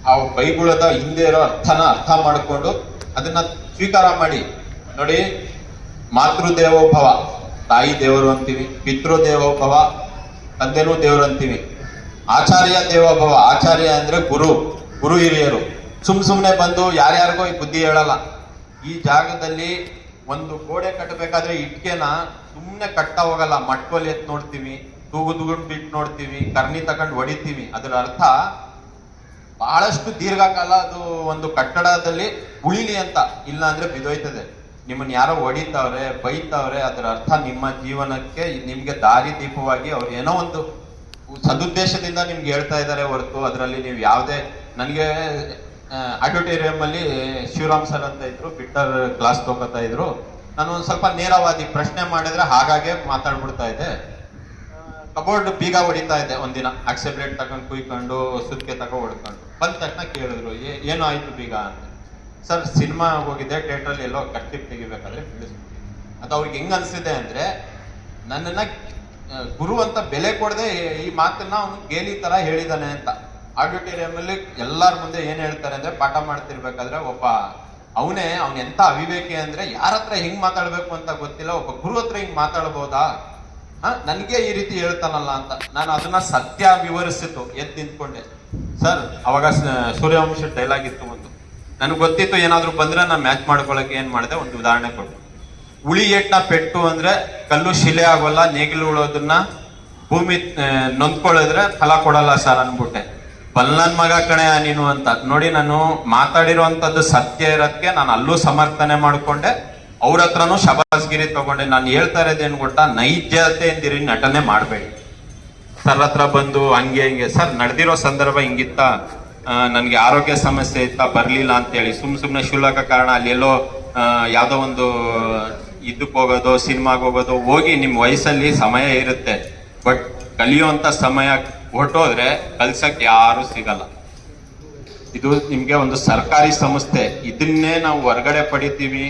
ಆ ಬೈಗುಳದ ಹಿಂದೆ ಇರೋ ಅರ್ಥನ ಅರ್ಥ ಮಾಡಿಕೊಂಡು ಅದನ್ನ ಸ್ವೀಕಾರ ಮಾಡಿ. ನೋಡಿ ಮಾತೃ ದೇವೋಭವ ತಾಯಿ ದೇವರು ಅಂತೀವಿ, ಪಿತೃ ದೇವೋಭವ, ತಂದೆನೂ ದೇವರು ಅಂತೀವಿ. ಆಚಾರ್ಯ ದೇವೋಭವ, ಆಚಾರ್ಯ ಅಂದ್ರೆ ಗುರು ಗುರು ಹಿರಿಯರು. ಸುಮ್ ಸುಮ್ನೆ ಬಂದು ಯಾರ್ಯಾರಿಗೋ ಈ ಬುದ್ಧಿ ಹೇಳಲ್ಲ. ಈ ಜಾಗದಲ್ಲಿ ಒಂದು ಗೋಡೆ ಕಟ್ಟಬೇಕಾದ್ರೆ ಇಟ್ಕೆನ ಸುಮ್ಮನೆ ಕಟ್ತಾ ಹೋಗಲ್ಲ. ಮಟ್ಕೋಲಿ ಎತ್ ನೋಡ್ತೀವಿ. ತೂಗು ತೂಗು ಬಿಟ್ಟು ನೋಡ್ತೀವಿ ಕರ್ನಿ ತಗೊಂಡು ಹೊಡಿತೀವಿ. ಅದರ ಅರ್ಥ ಬಹಳಷ್ಟು ದೀರ್ಘಕಾಲ ಅದು ಒಂದು ಕಟ್ಟಡದಲ್ಲಿ ಉಳಿಲಿ ಅಂತ. ಇಲ್ಲ ಅಂದ್ರೆ ಬಿದೋಯ್ತದೆ. ನಿಮ್ಮನ್ನ ಯಾರೋ ಹೊಡಿತಾವ್ರೆ, ಬೈತಾವ್ರೆ, ಅದರ ಅರ್ಥ ನಿಮ್ಮ ಜೀವನಕ್ಕೆ, ನಿಮ್ಗೆ ದಾರಿ ದೀಪವಾಗಿ ಅವ್ರು ಏನೋ ಒಂದು ಸದುದ್ದೇಶದಿಂದ ನಿಮ್ಗೆ ಹೇಳ್ತಾ ಇದ್ದಾರೆ ಹೊರತು. ಅದರಲ್ಲಿ ನೀವು ಯಾವುದೇ, ನನಗೆ ಆಡಿಟೋರಿಯಂ ಅಲ್ಲಿ ಶಿವರಾಮ್ ಸರ್ ಅಂತ ಇದ್ರು ಬಿಟ್ಟರ್ ಕ್ಲಾಸ್ ತಗೋತಾ ಇದ್ರು. ನಾನು ಒಂದು ಸ್ವಲ್ಪ ನೇರವಾದಿ ಪ್ರಶ್ನೆ ಮಾಡಿದ್ರೆ ಹಾಗಾಗೆ ಮಾತಾಡ್ಬಿಡ್ತಾ ಇದ್ದೆ. ಕಬೋರ್ಡ್ ಬೀಗ ಹೊಡಿತಾ ಇದ್ದೆ ಒಂದಿನ. ಆಕ್ಸೆಪ್ಲೇಟ್ ತಗೊಂಡು ಕುಯ್ಕೊಂಡು, ಸುತ್ತಿಗೆ ತಗೋ ಹೊಡ್ಕೊಂಡು. ಬಂದ ತಕ್ಷಣ ಕೇಳಿದ್ರು, "ಏ- ಏನು ಆಯ್ತು ಬೀಗ? ಅಂತ. ಸರ್, ಸಿನಿಮಾ ಹೋಗಿದೆ, ಥಿಯೇಟ್ರಲ್ಲಿ ಎಲ್ಲೋ ಕಟ್ಟಿಪ್ ತೆಗಿಬೇಕಾದ್ರೆ ತಿಳಿಸ್ಬಿಟ್ಟು ಅದು ಅವ್ರಿಗೆ ಹೆಂಗ್ ಅನ್ಸಿದೆ ಅಂದ್ರೆ, ನನ್ನನ್ನ ಗುರು ಅಂತ ಬೆಲೆ ಕೊಡದೆ ಈ ಮಾತನ್ನ ಅವನು ಗೇಲಿ ತರ ಹೇಳಿದಾನೆ ಅಂತ. ಆಡಿಟೋರಿಯಂ ಅಲ್ಲಿ ಎಲ್ಲಾರ ಮುಂದೆ ಏನ್ ಹೇಳ್ತಾರೆ ಅಂದ್ರೆ, ಪಾಠ ಮಾಡ್ತಿರ್ಬೇಕಾದ್ರೆ ಒಬ್ಬ, ಅವನೇ ಅವ್ನ ಎಂತ ಅವಿವೇಕಿ ಅಂದ್ರೆ, ಯಾರ ಹತ್ರ ಹೆಂಗ್ ಮಾತಾಡ್ಬೇಕು ಅಂತ ಗೊತ್ತಿಲ್ಲ, ಒಬ್ಬ ಗುರು ಹತ್ರ ಹಿಂಗ್ ಮಾತಾಡ್ಬೋದಾ? ನನ್ಗೆ ಈ ರೀತಿ ಹೇಳ್ತಾನಲ್ಲ ಅಂತ. ನಾನು ಅದನ್ನ ಸತ್ಯ ವಿವರಿಸಿತ್ತು ಎದ್ದು ನಿಂತ್ಕೊಂಡೆ. ಸರ್, ಅವಾಗ ಸೂರ್ಯವಂಶ ಡೈಲಾಗ್ ಇತ್ತು ಒಂದು. ನನಗೆ ಗೊತ್ತಿತ್ತು ಏನಾದರೂ ಬಂದ್ರೆ ನಾನು ಮ್ಯಾಚ್ ಮಾಡ್ಕೊಳ್ಳೋಕೆ ಏನು ಮಾಡಿದೆ? ಒಂದು ಉದಾಹರಣೆ ಕೊಟ್ಟು ಉಳಿ ಏಟ್ನ ಪೆಟ್ಟು ಅಂದ್ರೆ ಕಲ್ಲು ಶಿಲೆ ಆಗೋಲ್ಲ, ನೇಗಿಲು ಉಳೋದನ್ನ ಭೂಮಿ ನೊಂದ್ಕೊಳ್ಳಿದ್ರೆ ಫಲ ಕೊಡಲ್ಲ ಸರ್ ಅನ್ಬಿಟ್ಟೆ ಬಲ್ಲನ್ ಮಗ ಕಣೆ ನೀನು ಅಂತ. ನೋಡಿ ನಾನು ಮಾತಾಡಿರುವಂಥದ್ದು ಸತ್ಯ ಇರೋದಕ್ಕೆ ನಾನು ಅಲ್ಲೂ ಸಮರ್ಥನೆ ಮಾಡ್ಕೊಂಡೆ. ಅವ್ರ ಹತ್ರನೂ ಶಬಾಸ್ಗಿರಿ ತಗೊಂಡೆ. ನಾನು ಹೇಳ್ತಾ ಇರೋದೇನು ಗೊತ್ತಾ? ನೈಜತೆಯಿಂದಿರಿ ನಟನೆ ಮಾಡಬೇಡಿ. ಸರ್ ಹತ್ರ ಬಂದು ಹಂಗೆ ಹಿಂಗೆ ಸರ್ ನಡೆದಿರೋ ಸಂದರ್ಭ ಹಿಂಗಿತ್ತ? ನನಗೆ ಆರೋಗ್ಯ ಸಮಸ್ಯೆ ಇತ್ತ? ಬರಲಿಲ್ಲ ಅಂತೇಳಿ. ಸುಮ್ ಸುಮ್ಮನೆ ಶುಲ್ಕ ಕಾರಣ ಅಲ್ಲೆಲ್ಲೋ ಆ, ಒಂದು ಇದಕ್ಕೆ ಹೋಗೋದು ಸಿನಿಮಾಗೆ ಹೋಗೋದು ಹೋಗಿ ನಿಮ್ಮ ವಯಸ್ಸಲ್ಲಿ ಸಮಯ ಇರುತ್ತೆ. ಬಟ್ ಕಲಿಯುವಂಥ ಸಮಯ ಹೊಟ್ಟೋದ್ರೆ ಕಲ್ಸಕ್ಕೆ ಯಾರು ಸಿಗಲ್ಲ. ಇದು ನಿಮಗೆ ಒಂದು ಸರ್ಕಾರಿ ಸಂಸ್ಥೆ. ಇದನ್ನೇ ನಾವು ಹೊರಗಡೆ ಪಡಿತೀವಿ.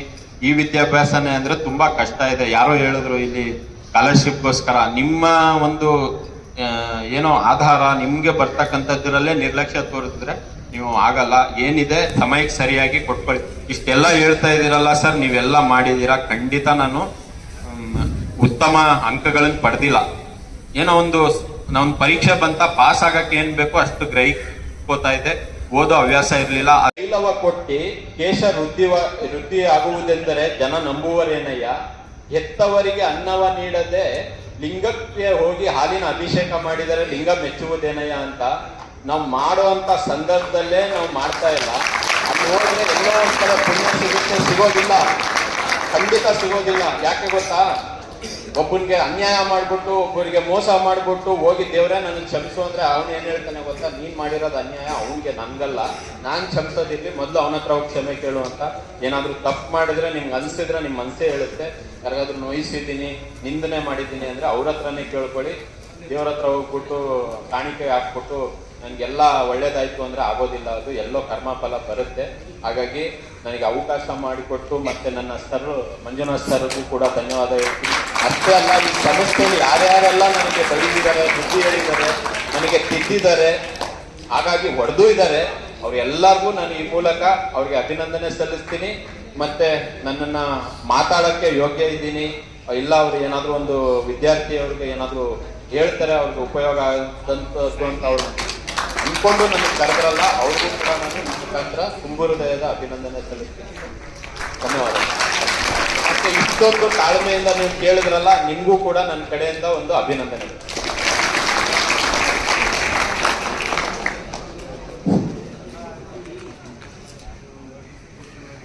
ಈ ವಿದ್ಯಾಭ್ಯಾಸನೇ ಅಂದ್ರೆ ತುಂಬಾ ಕಷ್ಟ ಇದೆ. ಯಾರೋ ಹೇಳಿದ್ರು ಇಲ್ಲಿ ಸ್ಕಾಲರ್ಶಿಪ್ಗೋಸ್ಕರ ನಿಮ್ಮ ಒಂದು ಏನೋ ಆಧಾರ ನಿಮ್ಗೆ ಬರ್ತಕ್ಕಂಥದ್ರಲ್ಲೇ ನಿರ್ಲಕ್ಷ್ಯ ತೋರಿಸಿದ್ರೆ ನೀವು ಆಗಲ್ಲ. ಏನಿದೆ ಸಮಯಕ್ಕೆ ಸರಿಯಾಗಿ ಕೊಟ್ಕೊಳ್ಳಿ. ಇಷ್ಟೆಲ್ಲ ಹೇಳ್ತಾ ಇದ್ದೀರಲ್ಲ ಸರ್, ನೀವೆಲ್ಲ ಮಾಡಿದೀರಾ ಖಂಡಿತ ನಾನು ಉತ್ತಮ ಅಂಕಗಳನ್ನು ಪಡೆದಿಲ್ಲ. ಏನೋ ಒಂದು ನಾವೊಂದು ಪರೀಕ್ಷೆ ಬಂತ, ಪಾಸ್ ಆಗಕ್ಕೆ ಏನ್ ಬೇಕೋ ಅಷ್ಟು ಗ್ರಹಿಕೋತಾ ಇದೆ ಓದೋ ಹವ್ಯಾಸ ಇರಲಿಲ್ಲ. ತೈಲವ ಕೊಟ್ಟಿ ಕೇಶ ವೃದ್ಧಿ ವೃದ್ಧಿ ಆಗುವುದೆಂದರೆ ಜನ ನಂಬುವರೇನಯ್ಯ? ಹೆತ್ತವರಿಗೆ ಅನ್ನವ ನೀಡದೆ ಲಿಂಗಕ್ಕೆ ಹೋಗಿ ಹಾಲಿನ ಅಭಿಷೇಕ ಮಾಡಿದರೆ ಲಿಂಗ ಮೆಚ್ಚುವುದೇನಯ್ಯ ಅಂತ? ನಾವು ಮಾಡುವಂತ ಸಂದರ್ಭದಲ್ಲೇ ನಾವು ಮಾಡ್ತಾ ಇಲ್ಲ. ಅಲ್ಲಿ ಹೋದ್ರೆ ಎಲ್ಲೋ ಪುಣ್ಯ ಸಿಗುತ್ತೆ, ಸಿಗೋದಿಲ್ಲ. ಖಂಡಿತ ಸಿಗೋದಿಲ್ಲ. ಯಾಕೆ ಗೊತ್ತಾ? ಒಬ್ಬನಿಗೆ ಅನ್ಯಾಯ ಮಾಡ್ಬಿಟ್ಟು, ಒಬ್ಬರಿಗೆ ಮೋಸ ಮಾಡಿಬಿಟ್ಟು ಹೋಗಿ ದೇವ್ರೆ ನನಗೆ ಕ್ಷಮಿಸು ಅಂದ್ರೆ ಅವನು ಏನ್ ಹೇಳ್ತಾನೆ ಗೊತ್ತಾ? ನೀನ್ ಮಾಡಿರೋದು ಅನ್ಯಾಯ, ಅವನಿಗೆ ನನ್ಗಲ್ಲ. ನಾನ್ ಕ್ಷಮಿಸೋದಿರ್ಲಿ, ಮೊದ್ಲು ಅವನ ಹತ್ರ ಹೋಗಿ ಕ್ಷಮೆ ಕೇಳು ಅಂತ. ಏನಾದರೂ ತಪ್ಪು ಮಾಡಿದ್ರೆ ನಿಮ್ಗೆ ಅನ್ಸಿದ್ರೆ ನಿಮ್ ಮನ್ಸೇ ಹೇಳುತ್ತೆ. ಯಾರಿಗಾದ್ರೂ ನೋಯಿಸಿದ್ದೀನಿ, ನಿಂದನೆ ಮಾಡಿದ್ದೀನಿ ಅಂದ್ರೆ ಅವ್ರ ಹತ್ರನೇ ಕೇಳ್ಕೊಳ್ಳಿ. ದೇವ್ರ ಹತ್ರ ಹೋಗ್ಬಿಟ್ಟು ಕಾಣಿಕೆ ಹಾಕ್ಬಿಟ್ಟು ನನ್ಗೆಲ್ಲ ಒಳ್ಳೇದಾಯ್ತು ಅಂದ್ರೆ ಆಗೋದಿಲ್ಲ. ಅದು ಎಲ್ಲೋ ಕರ್ಮಫಲ ಬರುತ್ತೆ. ಹಾಗಾಗಿ ನನಗೆ ಅವಕಾಶ ಮಾಡಿಕೊಟ್ಟು ಮತ್ತೆ ನನ್ನ ಸರ್, ಮಂಜುನಾಥ್ ಸರ್ಗೂ ಕೂಡ ಧನ್ಯವಾದ ಹೇಳ್ತೀನಿ. ಅಷ್ಟೇ ಅಲ್ಲ, ಈ ಸಂಸ್ಥೆಯಲ್ಲಿ ಯಾರ್ಯಾರೆಲ್ಲ ನನಗೆ ಬೈದಿದ್ದಾರೆ, ಬುದ್ಧಿ ಹೇಳಿದ್ದಾರೆ, ನನಗೆ ತಿದ್ದಿದ್ದಾರೆ, ಹಾಗಾಗಿ ಹೊಡೆದು ಇದ್ದಾರೆ, ಅವ್ರೆಲ್ಲರಿಗೂ ನಾನು ಈ ಮೂಲಕ ಅವ್ರಿಗೆ ಅಭಿನಂದನೆ ಸಲ್ಲಿಸ್ತೀನಿ. ಮತ್ತೆ ನನ್ನನ್ನ ಮಾತಾಡೋಕ್ಕೆ ಯೋಗ್ಯ ಇದ್ದೀನಿ. ಇಲ್ಲ, ಅವ್ರು ಏನಾದರೂ ಒಂದು ವಿದ್ಯಾರ್ಥಿ ಅವ್ರಿಗೆ ಏನಾದರೂ ಹೇಳ್ತಾರೆ, ಅವ್ರಿಗೆ ಉಪಯೋಗ ಆಗಂತ ಅವ್ರು ಇಟ್ಕೊಂಡು ನನಗೆ ಕರೆದ್ರಲ್ಲ, ಅವ್ರಿಗೂ ಕೂಡ ನಾನು ಮುಖಾಂತರ ತುಂಬ ಹೃದಯದ ಅಭಿನಂದನೆ ಸಲ್ಲಿಸ್ತೀನಿ. ಧನ್ಯವಾದ. ಮತ್ತೆ ಇಷ್ಟೊಂದು ತಾಳ್ಮೆಯಿಂದ ನೀವು ಕೇಳಿದ್ರಲ್ಲ, ನಿಮಗೂ ಕೂಡ ನನ್ನ ಕಡೆಯಿಂದ ಒಂದು ಅಭಿನಂದನೆ.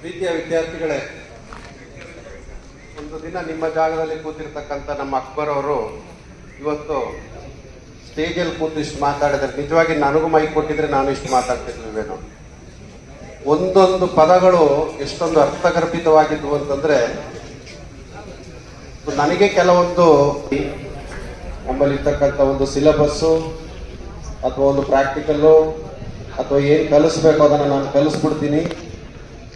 ಪ್ರೀತಿಯ ವಿದ್ಯಾರ್ಥಿಗಳೇ, ಒಂದು ದಿನ ನಿಮ್ಮ ಜಾಗದಲ್ಲಿ ಕೂತಿರ್ತಕ್ಕಂಥ ನಮ್ಮ ಅಕ್ಬರ್ ಅವರು ಇವತ್ತು ಸ್ಟೇಜಲ್ಲಿ ಕೂತು ಇಷ್ಟು ಮಾತಾಡಿದ್ರೆ, ನಿಜವಾಗಿ ನನಗೂ ಮೈಕ್ ಕೊಟ್ಟಿದ್ರೆ ನಾನು ಇಷ್ಟು ಮಾತಾಡ್ತಿರ್ಲಿಲ್ವೇನೋ? ಒಂದೊಂದು ಪದಗಳು ಎಷ್ಟೊಂದು ಅರ್ಥಗರ್ಭಿತವಾಗಿದ್ವು ಅಂತಂದ್ರೆ, ನನಗೆ ಕೆಲವೊಂದು ನಮ್ಮಲ್ಲಿರ್ತಕ್ಕಂಥ ಒಂದು ಸಿಲೆಬಸ್ಸು, ಅಥವಾ ಒಂದು ಪ್ರಾಕ್ಟಿಕಲ್ಲು, ಅಥವಾ ಏನು ಕಲಿಸ್ಬೇಕು ಅದನ್ನು ನಾನು ಕಲಿಸ್ಬಿಡ್ತೀನಿ.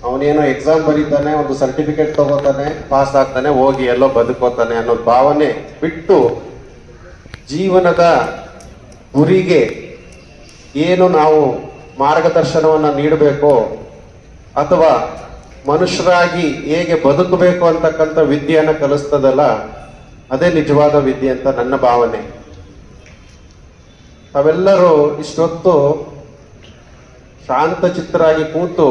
ಅವನೇನೋ ಎಕ್ಸಾಮ್ ಬರೀತಾನೆ, ಒಂದು ಸರ್ಟಿಫಿಕೇಟ್ ತಗೋತಾನೆ ಪಾಸ್ ಆಗ್ತಾನೆ, ಹೋಗಿ ಎಲ್ಲೋ ಬದುಕೋತಾನೆ ಅನ್ನೋ ಭಾವನೆ ಬಿಟ್ಟು ಜೀವನದ ಗುರಿಗೆ ಏನು ನಾವು ಮಾರ್ಗದರ್ಶನವನ್ನು ನೀಡಬೇಕೋ ಅಥವಾ ಮನುಷ್ಯರಾಗಿ ಹೇಗೆ ಬದುಕಬೇಕು ಅಂತಕ್ಕಂಥ ವಿದ್ಯೆಯನ್ನು ಕಲಿಸ್ತದಲ್ಲ, ಅದೇ ನಿಜವಾದ ವಿದ್ಯೆ ಅಂತ ನನ್ನ ಭಾವನೆ. ತಾವೆಲ್ಲರೂ ಇಷ್ಟೊತ್ತು ಶಾಂತ ಚಿತ್ತರಾಗಿ ಕೂತು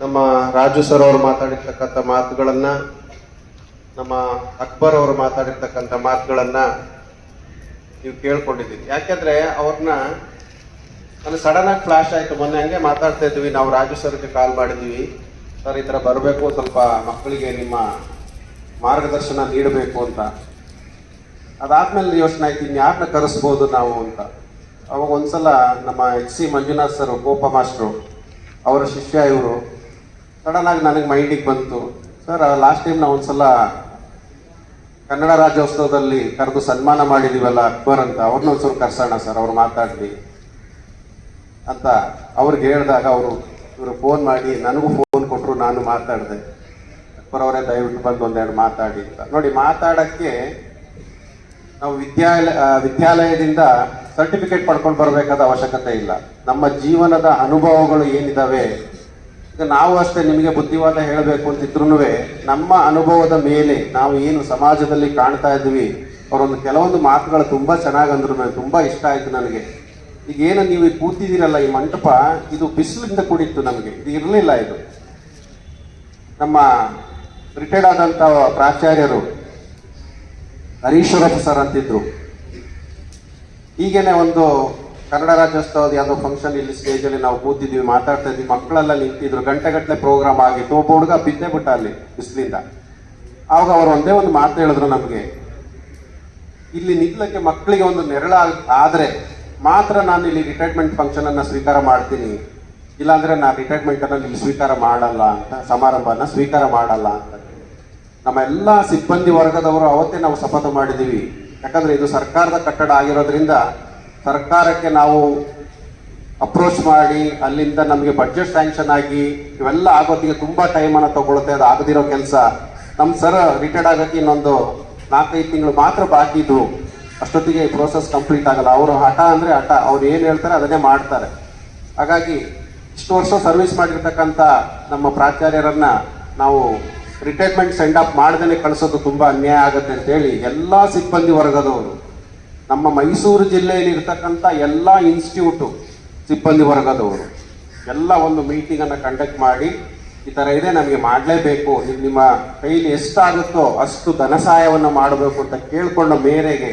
ನಮ್ಮ ರಾಜು ಸರ್ ಅವರು ಮಾತಾಡಿರ್ತಕ್ಕಂಥ ಮಾತುಗಳನ್ನು, ನಮ್ಮ ಅಕ್ಬರ್ ಅವರು ಮಾತಾಡಿರ್ತಕ್ಕಂಥ ಮಾತುಗಳನ್ನ ನೀವು ಕೇಳ್ಕೊಂಡಿದ್ದೀವಿ ಯಾಕೆಂದ್ರೆ ಅವ್ರನ್ನ ನನಗೆ ಆಗಿ ಫ್ಲಾಶ್ ಆಯ್ತು. ಮೊನ್ನೆ ಹಂಗೆ ಮಾತಾಡ್ತಾ ಇದ್ವಿ. ನಾವು ರಾಜು ಸರ್ಗೆ ಕಾಲ್ ಮಾಡಿದ್ವಿ. ಸರ್ ಈ ಥರ ಬರಬೇಕು. ಸ್ವಲ್ಪ ಮಕ್ಕಳಿಗೆ ನಿಮ್ಮ ಮಾರ್ಗದರ್ಶನ ನೀಡಬೇಕು ಅಂತ. ಅದಾದ್ಮೇಲೆ ಯೋಚನೆ ಆಯ್ತು ಇನ್ನು ಯಾರನ್ನ ಕರೆಸ್ಬೋದು ನಾವು ಅಂತ. ಅವಾಗ ಒಂದ್ಸಲ ನಮ್ಮ H C Manjunath sir Gopa master, ಅವರ ಶಿಷ್ಯ ಇವರು ಸಡನ್ ಆಗಿ ನನಗೆ ಮೈಂಡಿಗೆ ಬಂತು. ಸರ್ ಲಾಸ್ಟ್ ಟೈಮ್ ನಾವು ಒಂದ್ಸಲ ಕನ್ನಡ ರಾಜ್ಯೋತ್ಸವದಲ್ಲಿ ಕರೆದು ಸನ್ಮಾನ ಮಾಡಿದೀವಲ್ಲ ಅಕ್ಬರ್ ಅಂತ, ಅವ್ರನ್ನ ಒಂಚೂರು ಕರ್ಸೋಣ ಸರ್, ಅವ್ರು ಮಾತಾಡ್ಲಿ ಅಂತ ಅವ್ರಿಗೆ ಹೇಳಿದಾಗ ಅವರು, ಇವರು ಫೋನ್ ಮಾಡಿ, ನನಗೂ ಫೋನ್ ಕೊಟ್ಟರು ನಾನು ಮಾತಾಡಿದೆ. ಅಕ್ಬರ್ ಅವರೇ ದಯವಿಟ್ಟು ಬಂದು ಒಂದೆರಡು ಮಾತಾಡಿ ಅಂತ. ನೋಡಿ, ಮಾತಾಡೋಕ್ಕೆ ನಾವು ವಿದ್ಯಾಲಯ ವಿದ್ಯಾಲಯದಿಂದ ಸರ್ಟಿಫಿಕೇಟ್ ಪಡ್ಕೊಂಡು ಬರಬೇಕಾದ ಅವಶ್ಯಕತೆ ಇಲ್ಲ. ನಮ್ಮ ಜೀವನದ ಅನುಭವಗಳು ಏನಿದಾವೆ? ಈಗ ನಾವು ಅಷ್ಟೇ ನಿಮಗೆ ಬುದ್ಧಿವಾದ ಹೇಳಬೇಕು ಅಂತಿದ್ರು ನಮ್ಮ ಅನುಭವದ ಮೇಲೆ ನಾವು ಏನು ಸಮಾಜದಲ್ಲಿ ಕಾಣ್ತಾ ಇದ್ವಿ ಅವರೊಂದು ಕೆಲವೊಂದು ಮಾತುಗಳು ತುಂಬಾ ಚೆನ್ನಾಗಿ ಅಂದ್ರು ನನಗೆ ತುಂಬಾ ಇಷ್ಟ ಆಯ್ತು ನನಗೆ. ಈಗ ಏನು ನೀವು ಕೂತಿದ್ದೀರಲ್ಲ ಈ ಮಂಟಪ, ಇದು ಬಿಸಿಲಿಂದ ಕೂಡಿತ್ತು ನಮಗೆ, ಇದು ಇರಲಿಲ್ಲ ಇದು. ನಮ್ಮ ರಿಟೈರ್ಡ್ ಆದಂತ ಪ್ರಾಚಾರ್ಯರು ಹರೀಶ್ವರಪ್ಪ ಸರ್ ಅಂತಿದ್ರು. ಹೀಗೇನೆ ಒಂದು ಕನ್ನಡ ರಾಜ್ಯೋತ್ಸವದ ಯಾವುದೋ ಫಂಕ್ಷನ್ ಇಲ್ಲಿ ಸ್ಟೇಜಲ್ಲಿ ನಾವು ಕೂತಿದ್ವಿ ಮಾತಾಡ್ತಾ ಇದ್ವಿ ಮಕ್ಕಳೆಲ್ಲ ನಿಂತಿದ್ರು ಗಂಟೆಗಟ್ಟಲೆ ಪ್ರೋಗ್ರಾಮ್ ಆಗಿತ್ತು. ಒಬ್ಬ ಹುಡುಗ ಬಿದ್ದೇ ಬಿಟ್ಟ ಅಲ್ಲಿ ಬಿಸಿಲಿಂದ. ಆವಾಗ ಅವರು ಒಂದೇ ಒಂದು ಮಾತು ಹೇಳಿದ್ರು ನಮಗೆ, ಇಲ್ಲಿ ನಿಲ್ಲಕ್ಕೆ ಮಕ್ಕಳಿಗೆ ಒಂದು ನೆರಳ ಆದರೆ ಮಾತ್ರ ನಾನು ಇಲ್ಲಿ ರಿಟೈರ್ಮೆಂಟ್ ಫಂಕ್ಷನ್ ಅನ್ನ ಸ್ವೀಕಾರ ಮಾಡ್ತೀನಿ. ಇಲ್ಲಾಂದ್ರೆ ನಾನು ರಿಟೈರ್ಮೆಂಟ್ ಅನ್ನ ಇಲ್ಲಿ ಸ್ವೀಕಾರ ಮಾಡಲ್ಲ ಅಂತ, ಸಮಾರಂಭನ ಸ್ವೀಕಾರ ಮಾಡಲ್ಲ ಅಂತ ನಮ್ಮ ಎಲ್ಲ ಸಿಬ್ಬಂದಿ ವರ್ಗದವರು ಅವತ್ತೇ ನಾವು ಶಪಥ ಮಾಡಿದ್ದೀವಿ. ಯಾಕಂದ್ರೆ ಇದು ಸರ್ಕಾರದ ಕಟ್ಟಡ ಆಗಿರೋದ್ರಿಂದ ಸರ್ಕಾರಕ್ಕೆ ನಾವು ಅಪ್ರೋಚ್ ಮಾಡಿ, ಅಲ್ಲಿಂದ ನಮಗೆ ಬಜೆಟ್ ಸ್ಯಾಂಕ್ಷನ್ ಆಗಿ ಇವೆಲ್ಲ ಆಗೋದಿಗೆ ತುಂಬ ಟೈಮನ್ನು ತಗೊಳುತ್ತೆ, ಅದು ಆಗದಿರೋ ಕೆಲಸ. ನಮ್ಮ ಸರ್ ರಿಟೈರ್ಡ್ ಆಗೋಕ್ಕೆ ಇನ್ನೊಂದು ನಾಲ್ಕೈದು ತಿಂಗಳು ಮಾತ್ರ ಬಾಕಿ ಇದ್ವು. ಅಷ್ಟೊತ್ತಿಗೆ ಈ ಪ್ರೋಸೆಸ್ ಕಂಪ್ಲೀಟ್ ಆಗಲ್ಲ. ಅವರು ಹಠ ಅಂದರೆ ಹಠ. ಅವ್ರು ಏನು ಹೇಳ್ತಾರೆ ಅದನ್ನೇ ಮಾಡ್ತಾರೆ. ಹಾಗಾಗಿ ಇಷ್ಟು ವರ್ಷ ಸರ್ವಿಸ್ ಮಾಡಿರ್ತಕ್ಕಂಥ ನಮ್ಮ ಪ್ರಾಚಾರ್ಯರನ್ನ ನಾವು ರಿಟೈರ್ಮೆಂಟ್ ಸೆಂಡ್ ಆಫ್ ಮಾಡ್ದೇನೆ ಕಳಿಸೋದು ತುಂಬ ಅನ್ಯಾಯ ಆಗುತ್ತೆ ಅಂತೇಳಿ ಎಲ್ಲ ಸಿಬ್ಬಂದಿ ವರ್ಗದವರು ನಮ್ಮ ಮೈಸೂರು ಜಿಲ್ಲೆಯಲ್ಲಿ ಇರ್ತಕ್ಕಂಥ ಎಲ್ಲ ಇನ್ಸ್ಟಿಟ್ಯೂಟು ಸಿಬ್ಬಂದಿ ವರ್ಗದವರು ಎಲ್ಲ ಒಂದು ಮೀಟಿಂಗ್ ಅನ್ನ ಕಂಡಕ್ಟ್ ಮಾಡಿ ಈ ತರ ಇದೆ, ನಮಗೆ ಮಾಡಲೇಬೇಕು. ನಿಮ್ಮ ಕೈಲಿ ಎಷ್ಟಾಗುತ್ತೋ ಅಷ್ಟು ಧನ ಸಹಾಯವನ್ನು ಮಾಡಬೇಕು ಅಂತ ಕೇಳಿಕೊಂಡ ಮೇರೆಗೆ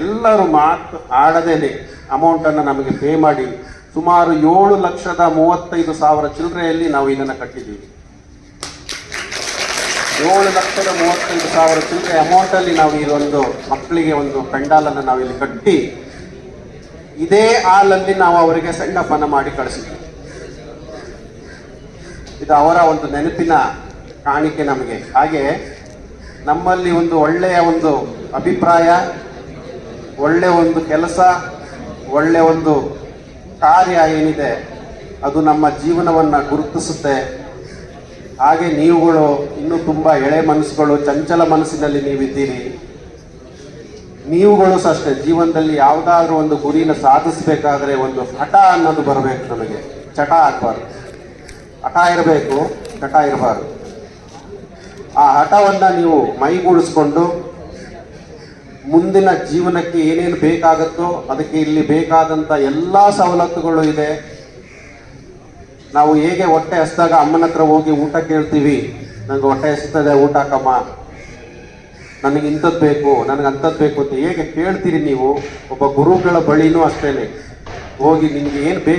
ಎಲ್ಲರೂ ಮಾತು ಆಡದೇನೆ ಅಮೌಂಟ್ ಅನ್ನು ನಮಗೆ ಪೇ ಮಾಡಿ ಸುಮಾರು ಏಳು ಲಕ್ಷದ ಮೂವತ್ತೈದು ಸಾವಿರ ಚಿಲ್ಲರೆಯಲ್ಲಿ ನಾವು ಇದನ್ನು ಕಟ್ಟಿದ್ದೀವಿ. ಏಳು ಲಕ್ಷದ ಮೂವತ್ತೈದು ಸಾವಿರ ಚಿಲ್ಲರೆ ಅಮೌಂಟ್ ಅಲ್ಲಿ ನಾವು ಈ ಒಂದು ಮಕ್ಕಳಿಗೆ ಒಂದು ಪೆಂಡಾಲನ್ನು ನಾವಿಲ್ಲಿ ಕಟ್ಟಿ, ಇದೇ ಹಾಲಲ್ಲಿ ನಾವು ಅವರಿಗೆ ಸಣ್ಣ ಅನ್ನ ಮಾಡಿ ಕಳಿಸಿದ್ವಿ. ಇದು ಅವರ ಒಂದು ನೆನಪಿನ ಕಾಣಿಕೆ ನಮಗೆ. ಹಾಗೆ ನಮ್ಮಲ್ಲಿ ಒಂದು ಒಳ್ಳೆಯ ಒಂದು ಅಭಿಪ್ರಾಯ, ಒಳ್ಳೆ ಒಂದು ಕೆಲಸ, ಒಳ್ಳೆ ಒಂದು ಕಾರ್ಯ ಏನಿದೆ, ಅದು ನಮ್ಮ ಜೀವನವನ್ನು ಗುರುತಿಸುತ್ತೆ. ಹಾಗೆ ನೀವುಗಳು ಇನ್ನೂ ತುಂಬಾ ಎಳೆ ಮನಸ್ಸುಗಳು, ಚಂಚಲ ಮನಸ್ಸಿನಲ್ಲಿ ನೀವಿದ್ದೀರಿ. ನೀವುಗಳು ಸಹ ಅಷ್ಟೇ, ಜೀವನದಲ್ಲಿ ಯಾವುದಾದ್ರೂ ಒಂದು ಗುರಿನ ಸಾಧಿಸಬೇಕಾದ್ರೆ ಒಂದು ಹಠ ಅನ್ನೋದು ಬರಬೇಕು ನಮಗೆ. ಚಟ ಆಗ್ಬಾರ್ದು. ಹಠ ಇರಬೇಕು, ಚಟ ಇರಬಾರ್ದು. ಆ ಹಠವನ್ನು ನೀವು ಮೈಗೂಡಿಸ್ಕೊಂಡು ಮುಂದಿನ ಜೀವನಕ್ಕೆ ಏನೇನು ಬೇಕಾಗುತ್ತೋ ಅದಕ್ಕೆ ಇಲ್ಲಿ ಬೇಕಾದಂತ ಎಲ್ಲಾ ಸವಲತ್ತುಗಳು ಇದೆ. ನಾವು ಹೇಗೆ ಹೊಟ್ಟೆ ಹಸ್ದಾಗ ಅಮ್ಮನ ಹತ್ರ ಹೋಗಿ ಊಟ ಕೇಳ್ತೀವಿ? ನಂಗೆ ಹೊಟ್ಟೆ ಹಸ್ತದೆ, ಊಟ ಹಾಕಮ್ಮ ನನಗೆ ಇಂಥದ್ದು ಬೇಕು, ನನಗೆ ಅಂಥದ್ದು ಬೇಕು ಅಂತ ಹೇಗೆ ಕೇಳ್ತೀರಿ ನೀವು? ಒಬ್ಬ ಗುರುಗಳ ಬಳಿನೂ ಅಷ್ಟೇ ಹೋಗಿ ನಿಮ್ಗೆ ಏನು ಬೇಕು?